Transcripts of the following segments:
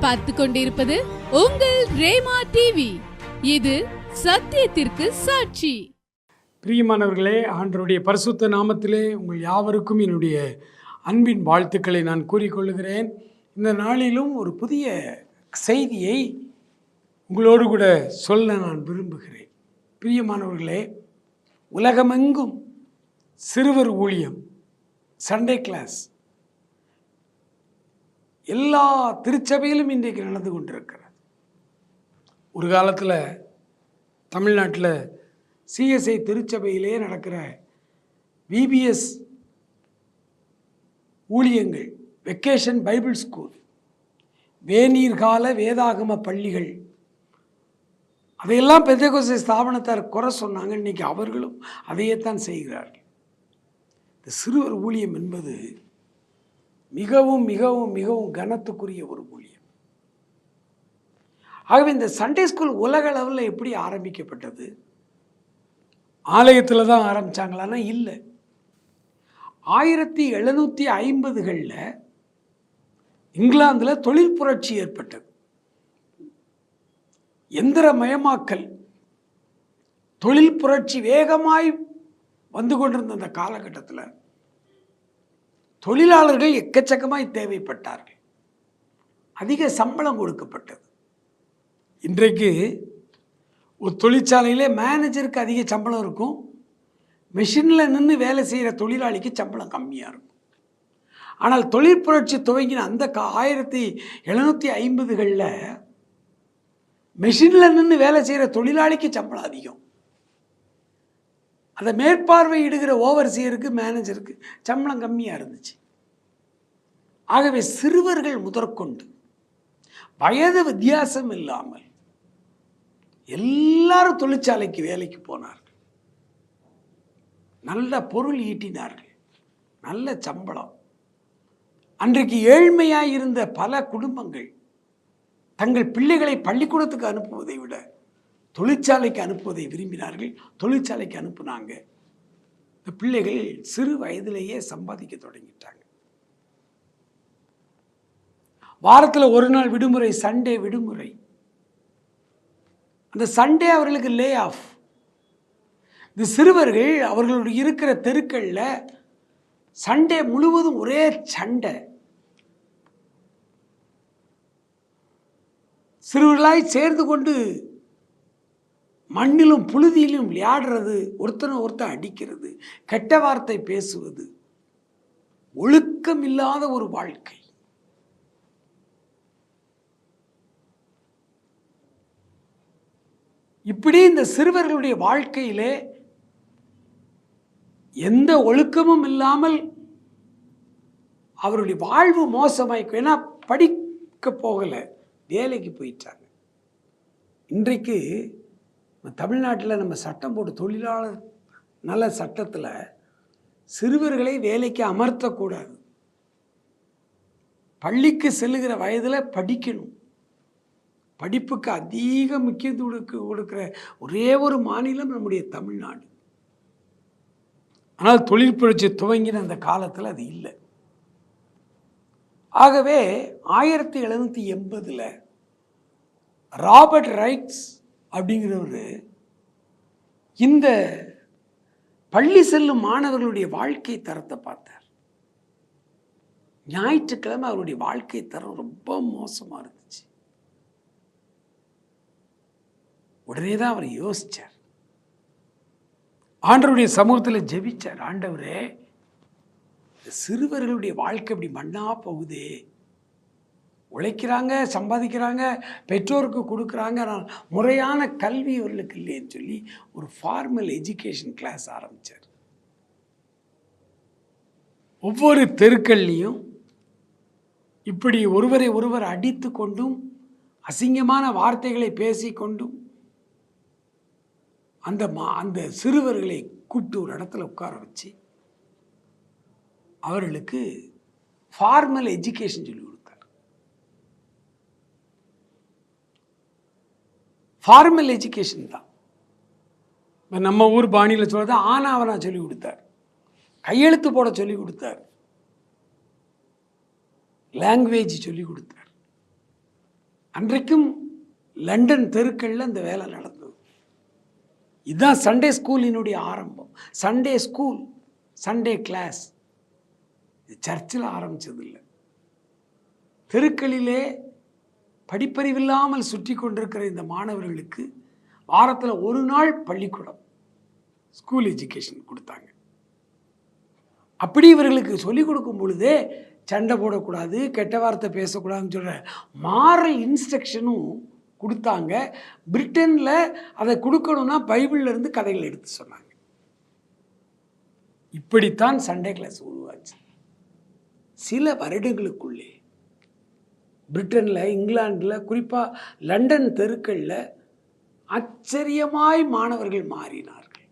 பார்த்து கொண்டிருப்பது உங்கள் ரேமா டிவி இது சத்தியத்திற்கு சாட்சி. பிரியமானவர்களே ஆண்டருடைய பரிசுத்த நாமத்திலே உங்கள் யாவருக்கும் என்னுடைய அன்பின் வாழ்த்துக்களை நான் கூறிக்கொள்கிறேன் இந்த நாளிலும் ஒரு புதிய செய்தியை உங்களோடு கூட சொல்ல நான் விரும்புகிறேன். பிரியமானவர்களே உலகமெங்கும் சிறுவர் ஊழியம் சண்டே கிளாஸ் எல்லா திருச்சபையிலும் இன்றைக்கு நடந்து கொண்டிருக்கிறது. ஒரு காலத்தில் தமிழ்நாட்டில் சிஎஸ்ஐ திருச்சபையிலே நடக்கிற விபிஎஸ் ஊழியங்கள் வெக்கேஷன் பைபிள் ஸ்கூல் வேநீர்கால வேதாகம பள்ளிகள் அதையெல்லாம் பெந்தகோசை ஸ்தாபனத்தார் குறை சொன்னாங்க. இன்னைக்கு அவர்களும் அதையே தான் செய்கிறார்கள். இந்த சிறுவர் ஊழியம் என்பது மிகவும் மிகவும் மிகவும் கனத்துக்குரிய ஒரு ஊழியம். ஆகவே இந்த சண்டே ஸ்கூல் உலக அளவில் எப்படி ஆரம்பிக்கப்பட்டது? ஆலயத்தில் தான் ஆரம்பித்தாங்களான்னா இல்லை. ஆயிரத்தி எழுநூற்றி ஐம்பதுகளில் இங்கிலாந்தில் தொழில் புரட்சி ஏற்பட்டது. எந்திரமயமாக்கல் தொழில் புரட்சி வேகமாய் வந்து கொண்டிருந்த அந்த காலகட்டத்தில் தொழிலாளர்கள் எக்கச்சக்கமாய் தேவைப்பட்டார்கள். அதிக சம்பளம் கொடுக்கப்பட்டது. இன்றைக்கு ஒரு தொழிற்சாலையிலே மேனேஜருக்கு அதிக சம்பளம் இருக்கும். மிஷினில் நின்று வேலை செய்கிற தொழிலாளிக்கு சம்பளம் கம்மியாக இருக்கும். ஆனால் தொழில் புரட்சி துவங்கின அந்த கா ஆயிரத்தி எழுநூற்றி ஐம்பதுகளில் மிஷினில் நின்று வேலை செய்கிற தொழிலாளிக்கு சம்பளம் அதிகம். அதை மேற்பார்வையிடுகிற ஓவர்சியருக்கு மேனேஜருக்கு சம்பளம் கம்மியாக இருந்துச்சு. ஆகவே சிறுவர்கள் முதற்கொண்டு வயது வித்தியாசம் இல்லாமல் எல்லாரும் தொழிற்சாலைக்கு வேலைக்கு போனார்கள். நல்ல பொருள் ஈட்டினார்கள். நல்ல சம்பளம். அன்றைக்கு ஏழ்மையாக இருந்த பல குடும்பங்கள் தங்கள் பிள்ளைகளை பள்ளிக்கூடத்துக்கு அனுப்புவதை விட தொழிற்சாலைக்கு அனுப்புவதை விரும்பினார்கள். தொழிற்சாலைக்கு அனுப்புனாங்க. இந்த பிள்ளைகள் சிறு வயதிலேயே சம்பாதிக்க தொடங்கிட்டாங்க. வாரத்தில் ஒரு நாள் விடுமுறை சண்டே விடுமுறை. அந்த சண்டே அவர்களுக்கு லே ஆஃப் இந்த சிறுவர்கள் அவர்களுடைய இருக்கிற தெருக்களில் சண்டே முழுவதும் ஒரே சண்டை. சிறுவர்களாய் சேர்ந்து கொண்டு மண்ணிலும் புழுதியிலும் விளையாடுறது ஒருத்தனை ஒருத்தன் அடிக்கிறது கெட்ட வார்த்தை பேசுவது ஒழுக்கம் இல்லாத ஒரு வாழ்க்கை. இப்படி இந்த சிறுவர்களுடைய வாழ்க்கையிலே எந்த ஒழுக்கமும் இல்லாமல் அவருடைய வாழ்வு மோசமாயிருக்கும் ஏன்னா படிக்க போகலை வேலைக்கு போயிட்டாங்க. இன்றைக்கு தமிழ்நாட்டில் நம்ம சட்டம் போட்டு தொழிலாளர் நல சட்டத்தில் சிறுவர்களை வேலைக்கு அமர்த்தக்கூடாது. பள்ளிக்கு செல்லுகிற வயதில் படிக்கணும். படிப்புக்கு அதிக முக்கியத்துவம் கொடுக்குற ஒரே ஒரு மாநிலம் நம்முடைய தமிழ்நாடு. ஆனால் தொழில் புரட்சி துவங்கின அந்த காலத்தில் அது இல்லை. ஆகவே ஆயிரத்தி எழுநூற்றி எண்பதில் ராபர்ட் ரைட்ஸ் அப்படிங்கிறவர் இந்த பள்ளி செல்லும் மாணவர்களுடைய வாழ்க்கை தரத்தை பார்த்தார். ஞாயிற்றுக்கிழமை அவருடைய வாழ்க்கை தரம் ரொம்ப மோசமாக இருந்துச்சு. உடனே தான் அவர் யோசிச்சார். ஆண்டவருடைய சமூகத்தில் ஜெபிச்சார். ஆண்டவரே சிறுவர்களுடைய வாழ்க்கை இப்படி மண்ணா போகுதே. உழைக்கிறாங்க சம்பாதிக்கிறாங்க பெற்றோருக்கு கொடுக்குறாங்க. நான் முறையான கல்வி இவர்களுக்கு இல்லைன்னு சொல்லி ஒரு ஃபார்மல் எஜுகேஷன் கிளாஸ் ஆரம்பித்தார் ஒவ்வொரு தெருக்கள்லேயும் இப்படி ஒருவரை ஒருவர் அடித்து கொண்டும் அசிங்கமான வார்த்தைகளை பேசிக்கொண்டும் அந்த மா அந்த சிறுவர்களை கூப்பிட்டு ஒரு இடத்துல உட்கார வச்சு அவர்களுக்கு ஃபார்மல் எஜுகேஷன் சொல்லி கொடுத்தார் ஃபார்மல் எஜுகேஷன் தான். இப்போ நம்ம ஊர் பாணியில் சொல்கிறது ஆனாவனா சொல்லி கொடுத்தார். கையெழுத்து போட சொல்லி கொடுத்தார். லாங்குவேஜ் சொல்லி கொடுத்தார். அன்றைக்கும் லண்டன் தெருக்களில் இந்த வேலை நடந்தது. இதுதான் சண்டே ஸ்கூலினுடைய ஆரம்பம். சண்டே ஸ்கூல் சண்டே கிளாஸ் இது சர்ச்சில் ஆரம்பிச்சது இல்லை தெருக்களிலே படிப்பறிவில்லாமல் சுற்றி கொண்டிருக்கிற இந்த மாணவர்களுக்கு வாரத்தில் ஒரு நாள் பள்ளிக்கூடம் ஸ்கூல் எஜுகேஷன் கொடுத்தாங்க. அப்படி இவர்களுக்கு சொல்லிக் கொடுக்கும் பொழுதே சண்டை போடக்கூடாது கெட்ட வார்த்தை பேசக்கூடாதுன்னு சொல்கிற மாறல் இன்ஸ்ட்ரக்ஷனும் கொடுத்தாங்க. பிரிட்டனில் அதை கொடுக்கணும்னா பைபிள்ல இருந்து கதைகள் எடுத்து சொன்னாங்க. இப்படித்தான் சண்டே கிளாஸ் உருவாச்சு. சில வருடங்களுக்குள்ளே பிரிட்டனில் இங்கிலாந்தில் குறிப்பாக லண்டன் தெருக்களில் ஆச்சரியமாய் மாணவர்கள் மாறினார்கள்.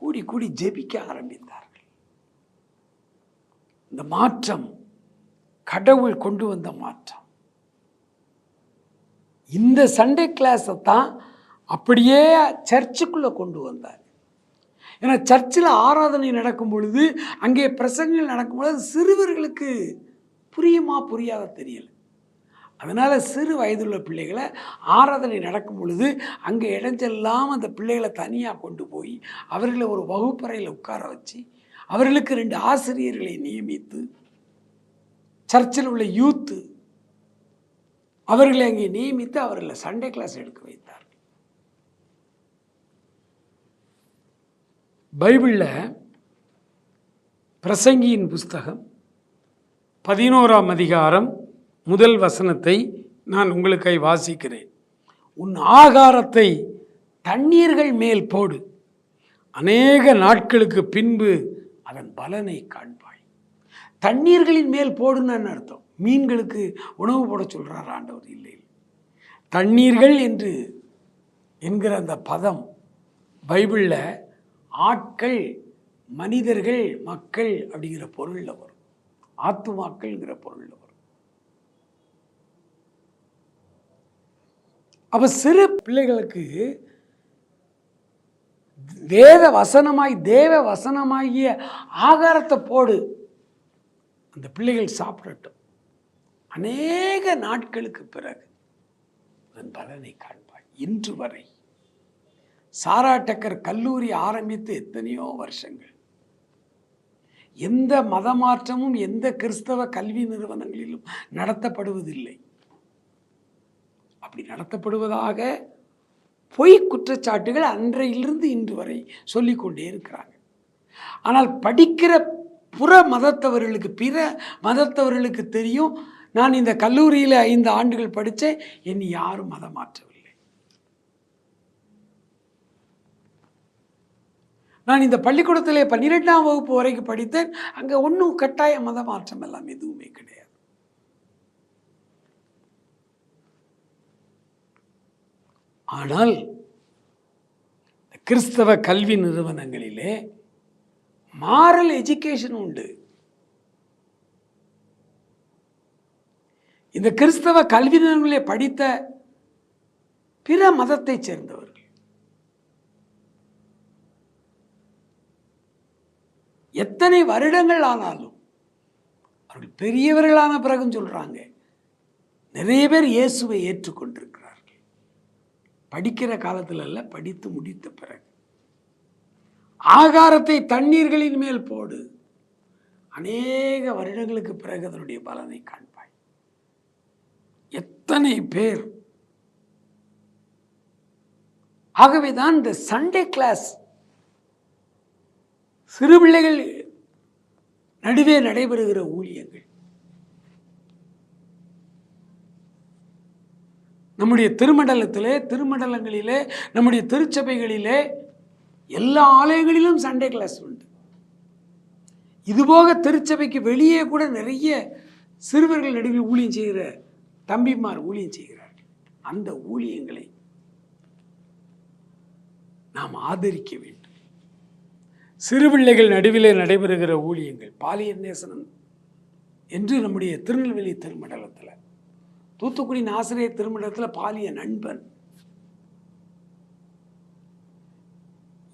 கூடி கூடி ஜெபிக்க ஆரம்பித்தார்கள். இந்த மாற்றம் கடவுள் கொண்டு வந்த மாற்றம். இந்த சண்டே கிளாஸை தான் அப்படியே சர்ச்சுக்குள்ளே கொண்டு வந்தார். ஏன்னா சர்ச்சில் ஆராதனை நடக்கும் பொழுது அங்கே பிரசங்கங்கள் நடக்கும் பொழுது சிறுவர்களுக்கு புரியுமா புரியாத தெரியல. அதனால் சிறு வயதுள்ள பிள்ளைகளை ஆராதனை நடக்கும் பொழுது அங்கே இடைஞ்செல்லாம் அந்த பிள்ளைகளை தனியாக கொண்டு போய் அவர்களை ஒரு வகுப்பறையில் உட்கார வச்சு அவர்களுக்கு ரெண்டு ஆசிரியர்களை நியமித்து சர்ச்சில் உள்ள யூத்து அவர்களை அங்கே நியமித்து அவர்களை சண்டே கிளாஸ் எடுக்க வைத்தார். பைபிளில் பிரசங்கியின் புஸ்தகம் பதினோராம் அதிகாரம் முதல் வசனத்தை நான் உங்களுக்கை வாசிக்கிறேன். உன் ஆகாரத்தை தண்ணீர்கள் மேல் போடு. அநேக நாட்களுக்கு பின்பு அதன் பலனை காண்பாய். தண்ணீர்களின் மேல் போடுன்னு அர்த்தம்? மீன்களுக்கு உணவு போட சொல்கிறார் ஆண்டவர்? இல்லை. தண்ணீர்கள் என்று என்கிற அந்த பதம் பைபிளில் ஆட்கள் மனிதர்கள் மக்கள் அப்படிங்கிற பொருளில் வரும். ஆத்துமாக்கள்ங்கிற பொருள் வரும். அப்போ சிறு பிள்ளைகளுக்கு வேத வசனமாய் தேவ வசனமாகிய ஆகாரத்தை போடு. அந்த பிள்ளைகள் சாப்பிடட்டும். அநேக நாட்களுக்கு பிறகு அதன் பலனை காண்பாய் இன்று வரை சாரா டக்கர் கல்லூரி ஆரம்பித்து எத்தனையோ வருஷங்கள். எந்த மதமாற்றமும் எந்த கிறிஸ்தவ கல்வி நிறுவனங்களிலும் நடத்தப்படுவதில்லை. அப்படி நடத்தப்படுவதாக பொய் குற்றச்சாட்டுகள் அன்றையிலிருந்து இன்று வரை சொல்லிக்கொண்டே இருக்கிறாங்க. ஆனால் படிக்கிற புற மதத்தவர்களுக்கு பிற மதத்தவர்களுக்கு தெரியும். நான் இந்த கல்லூரியில் ஐந்து ஆண்டுகள் படித்தேன். என்னை யாரும் மதம் மாற்றவில்லை நான் இந்த பள்ளிக்கூடத்திலே பன்னிரெண்டாம் வகுப்பு வரைக்கும் படித்தேன். அங்கே ஒன்றும் கட்டாய மத மாற்றம் எல்லாம் எதுவுமே கிடையாது. ஆனால் கிறிஸ்தவ கல்வி நிறுவனங்களிலே மாரல் எஜுகேஷன் உண்டு. இந்த கிறிஸ்தவ கல்வி நிறுவனங்களிலே படித்த பிற மதத்தைச் சேர்ந்தவர்கள் எத்தனை வருடங்கள் ஆனாலும் அவர்கள் பெரியவர்களான பிறகும் சொல்கிறாங்க நிறைய பேர் இயேசுவை ஏற்றுக்கொண்டிருக்கிறார்கள். படிக்கிற காலத்தில் அல்ல படித்து முடித்த பிறகு. ஆகாரத்தை தண்ணீர்களின் மேல் போடு. அநேக வருடங்களுக்கு பிறகு அதனுடைய பலனை காண்பாய். எத்தனை பேர். ஆகவேதான் இந்த சண்டே கிளாஸ் சிறு பிள்ளைகள் நடுவே நடைபெறுகிற ஊழியங்கள். நம்முடைய திருமண்டலத்திலே திருமண்டலங்களிலே நம்முடைய திருச்சபைகளிலே எல்லா ஆலயங்களிலும் சண்டே கிளாஸ் உண்டு. இதுபோக திருச்சபைக்கு வெளியே கூட நிறைய சிறுவர்கள் நடுவில் ஊழியம் செய்கிற தம்பிமார் ஊழியம் செய்கிறார்கள். அந்த ஊழியங்களை நாம் ஆதரிக்க வேண்டும். சிறுபிள்ளைகள் நடுவிலே நடைபெறுகிற ஊழியங்கள் பாலியல் நேசனம் என்று நம்முடைய திருநெல்வேலி திருமண்டலத்தில். தூத்துக்குடி ஆசிரியர் திருமண்டலத்தில் பாலிய நண்பன்.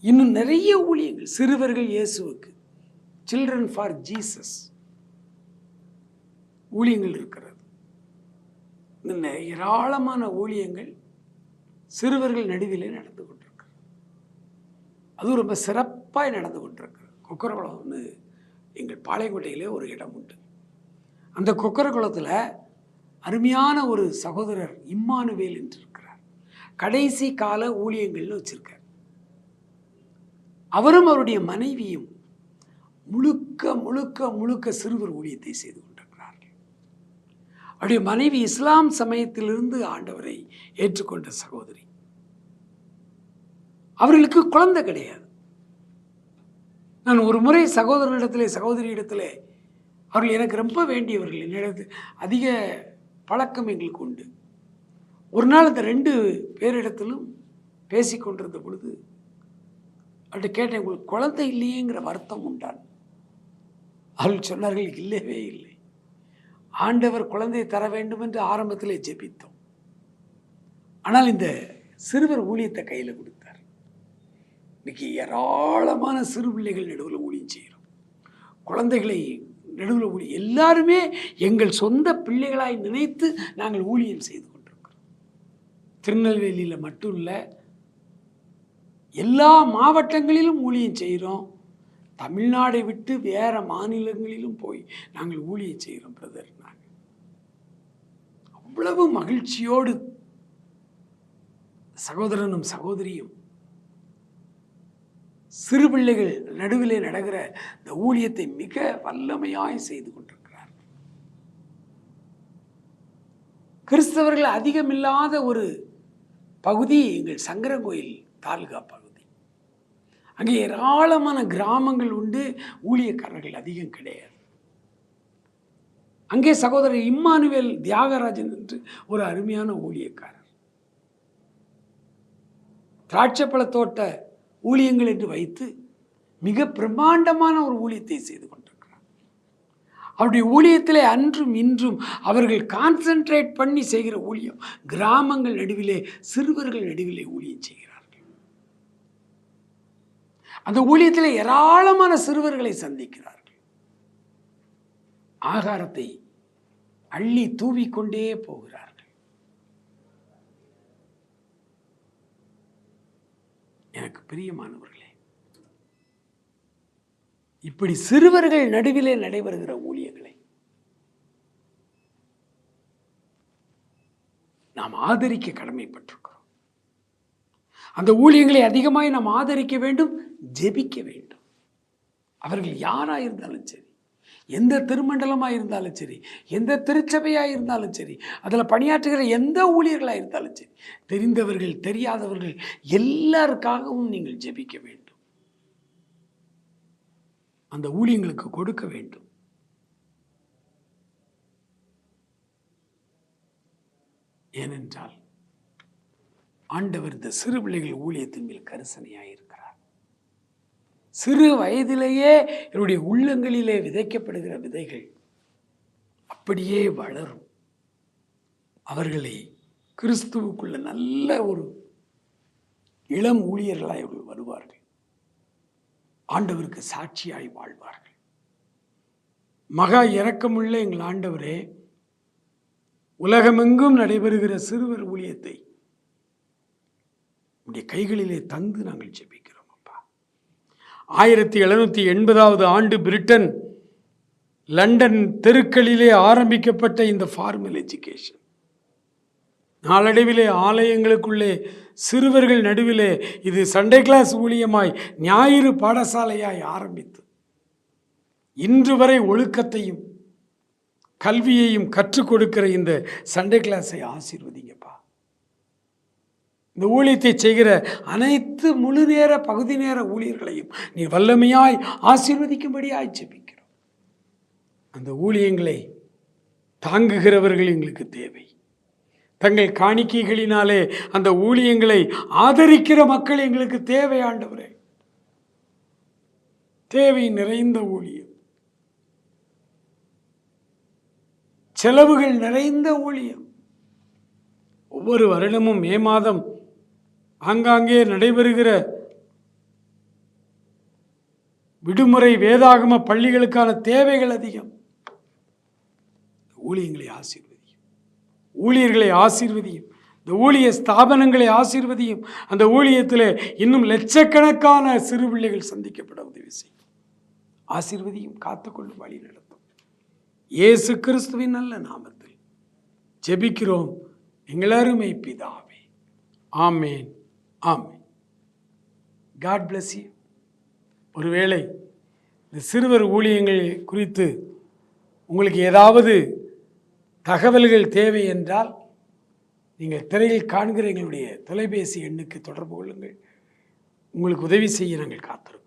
இன்னும் நிறைய ஊழியங்கள் சிறுவர்கள் இயேசுவுக்கு சில்ட்ரன் ஃபார் ஜீசஸ் ஊழியங்கள் இருக்கிறது. இந்த ஏராளமான ஊழியங்கள் சிறுவர்கள் நடுவிலே நடந்து கொண்டிருக்கிறது அதுவும் ரொம்ப சிறப்பு. சிறப்பாய் நடந்து கொண்டிருக்கு கொக்கரகுளம்னு எங்கள் பாளையங்கோட்டையிலே ஒரு இடம் உண்டு. அந்த கொக்கரகுளத்தில் அருமையான ஒரு சகோதரர் இம்மானுவேல் என்று இருக்கிறார் கடைசி கால ஊழியங்கள்னு வச்சிருக்கார். அவரும் அவருடைய மனைவியும் முழுக்க முழுக்க முழுக்க சிறுவர் ஊழியத்தை செய்து கொண்டிருக்கிறார்கள். அவருடைய மனைவி இஸ்லாம் சமயத்திலிருந்து ஆண்டவரை ஏற்றுக்கொண்ட சகோதரி. அவர்களுக்கு குழந்தை கிடையாது. நான் ஒரு முறை சகோதரனிடத்திலே சகோதரியிடத்திலே அவர்கள் எனக்கு ரொம்ப வேண்டியவர்கள். என்னிடத்து அதிக பழக்கம் எங்களுக்கு உண்டு. ஒரு நாள் அந்த ரெண்டு பேரிடத்திலும் பேசி கொண்டிருந்த பொழுது அவர்கிட்ட கேட்டேன் உங்களுக்கு குழந்தை இல்லையேங்கிற வருத்தம் உண்டான். அவள் சொன்னார்கள் இல்லவே இல்லை. ஆண்டவர் குழந்தையை தர வேண்டும் என்று ஆரம்பத்திலே ஜெபித்தோம். ஆனால் இந்த சிறுவர் ஊழியத்தை கையில் கொடுத்து இன்னைக்கு ஏராளமான சிறு பிள்ளைகள் நடுவில் ஊழியம் செய்கிறோம் குழந்தைகளை நடுவில் ஊழி எல்லாருமே எங்கள் சொந்த பிள்ளைகளாய் நினைத்து நாங்கள் ஊழியம் செய்து கொண்டிருக்கிறோம். திருநெல்வேலியில் மட்டும் இல்லை எல்லா மாவட்டங்களிலும் ஊழியம் செய்கிறோம் தமிழ்நாடை விட்டு வேறு மாநிலங்களிலும் போய் நாங்கள் ஊழியம் செய்கிறோம் பிரதர் நாங்கள் அவ்வளவு மகிழ்ச்சியோடு சகோதரனும் சகோதரியும் சிறு பிள்ளைகள் நடுவிலே நடக்கிற இந்த ஊழியத்தை மிக வல்லமையாய் செய்து கொண்டிருக்கிறார். கிறிஸ்தவர்கள் அதிகமில்லாத ஒரு பகுதி எங்கள் சங்கரங்கோயில் தாலுகா பகுதி. அங்கே ஏராளமான கிராமங்கள் உண்டு ஊழியக்காரர்கள் அதிகம் கிடையாது. அங்கே சகோதரர் இம்மானுவேல் தியாகராஜன் என்று ஒரு அருமையான ஊழியக்காரர். திராட்சைப்பழ தோட்ட ஊழியங்கள் என்று வைத்து மிக பிரம்மாண்டமான ஒரு ஊழியத்தை செய்து கொண்டிருக்கிறார். அவருடைய ஊழியத்திலே அன்றும் இன்றும் அவர்கள் கான்சென்ட்ரேட் பண்ணி செய்கிற ஊழியம் கிராமங்கள் நடுவிலே சிறுவர்கள் நடுவிலே ஊழியம் செய்கிறார்கள். அந்த ஊழியத்தில் ஏராளமான சிறுவர்களை சந்திக்கிறார்கள். ஆகாரத்தை அள்ளி தூவிக்கொண்டே போகிறார்கள் எனக்கு பிரியமானவர்களே இப்படி சிறுவர்கள் நடுவிலே நடைபெறுகிற ஊழியங்களை நாம் ஆதரிக்க கடமைப்பட்டிருக்கிறோம். அந்த ஊழியங்களை அதிகமாய் நாம் ஆதரிக்க வேண்டும் ஜெபிக்க வேண்டும். அவர்கள் யாராக இருந்தாலும் சரி எந்த திருமண்டலமாக இருந்தாலும் சரி எந்த திருச்சபையாக இருந்தாலும் சரி அதில் பணியாற்றுகிற எந்த ஊழியர்களாக இருந்தாலும் சரி தெரிந்தவர்கள் தெரியாதவர்கள் எல்லாருக்காகவும் நீங்கள் ஜெபிக்க வேண்டும். அந்த ஊழியங்களுக்கு கொடுக்க வேண்டும். ஏனென்றால் ஆண்டவர் இந்த சிறு பிள்ளைகள் ஊழியத்தின் மேல் கரிசனையாயிருக்கும் சிறு வயதிலேயே என்னுடைய உள்ளங்களிலே விதைக்கப்படுகிற விதைகள் அப்படியே வளரும். அவர்களை கிறிஸ்துவுக்குள்ள நல்ல ஒரு இளம் ஊழியர்களாய் அவர்கள் வருவார்கள். ஆண்டவருக்கு சாட்சியாய் வாழ்வார்கள். மகா இரக்கமுள்ள எங்கள் ஆண்டவரே உலகமெங்கும் நடைபெறுகிற சிறுவர் ஊழியத்தை உடைய கைகளிலே தந்து நாங்கள் ஜெபிக்கிறோம். ஆயிரத்தி எழுநூற்றி எண்பதாவது ஆண்டு பிரிட்டன் லண்டன் தெருக்களிலே ஆரம்பிக்கப்பட்ட இந்த ஃபார்மல் எஜுகேஷன் நாளடைவிலே ஆலயங்களுக்குள்ளே சிறுவர்கள் நடுவிலே இது சண்டே கிளாஸ் ஊழியமாய் ஞாயிறு பாடசாலையாய் ஆரம்பித்து இன்று வரை ஒழுக்கத்தையும் கல்வியையும் கற்றுக் கொடுக்கிற இந்த சண்டே கிளாஸை ஆசீர்வதிங்கப்பா. இந்த ஊழியத்தை செய்கிற அனைத்து முழு நேர பகுதி நேர ஊழியர்களையும் நீ வல்லமையாய் ஆசீர்வதிக்கும்படியாய் ஜெபிக்கிறோம். அந்த ஊழியங்களை தாங்குகிறவர்கள் எங்களுக்கு தேவை. தங்கள் காணிக்கைகளினாலே அந்த ஊழியங்களை ஆதரிக்கிற மக்கள் எங்களுக்கு தேவை ஆண்டவரே. தேவை நிறைந்த ஊழியம். செலவுகள் நிறைந்த ஊழியம். ஒவ்வொரு வருடமும் மே மாதம் ஆங்காங்கே நடைபெறுகிற விடுமுறை வேதாகம பள்ளிகளுக்கான தேவைகள் அதிகம். ஊழியங்களை ஆசீர்வதியும். ஊழியர்களை ஆசீர்வதியும். இந்த ஊழிய ஸ்தாபனங்களை ஆசீர்வதியும். அந்த ஊழியத்தில் இன்னும் லட்சக்கணக்கான சிறு பிள்ளைகள் சந்திக்கப்பட உதவி செய்யும். ஆசீர்வதியும் காத்துக்கொள்ளும் வழி நடத்தும். இயேசு கிறிஸ்துவின் நல்ல நாமத்தில் ஜெபிக்கிறோம். எங்களருமை பிதாவே. ஆமேன். ஆமேன். காட் பிளஸ் யூ ஒருவேளை இந்த சிறுவர் ஊழியங்கள் குறித்து உங்களுக்கு ஏதாவது தகவல்கள் தேவை என்றால் நீங்கள் திரையில் காண்கிற எங்களுடைய தொலைபேசி எண்ணுக்கு தொடர்பு கொள்ளுங்கள். உங்களுக்கு உதவி செய்ய நாங்கள் காத்திருக்கோம்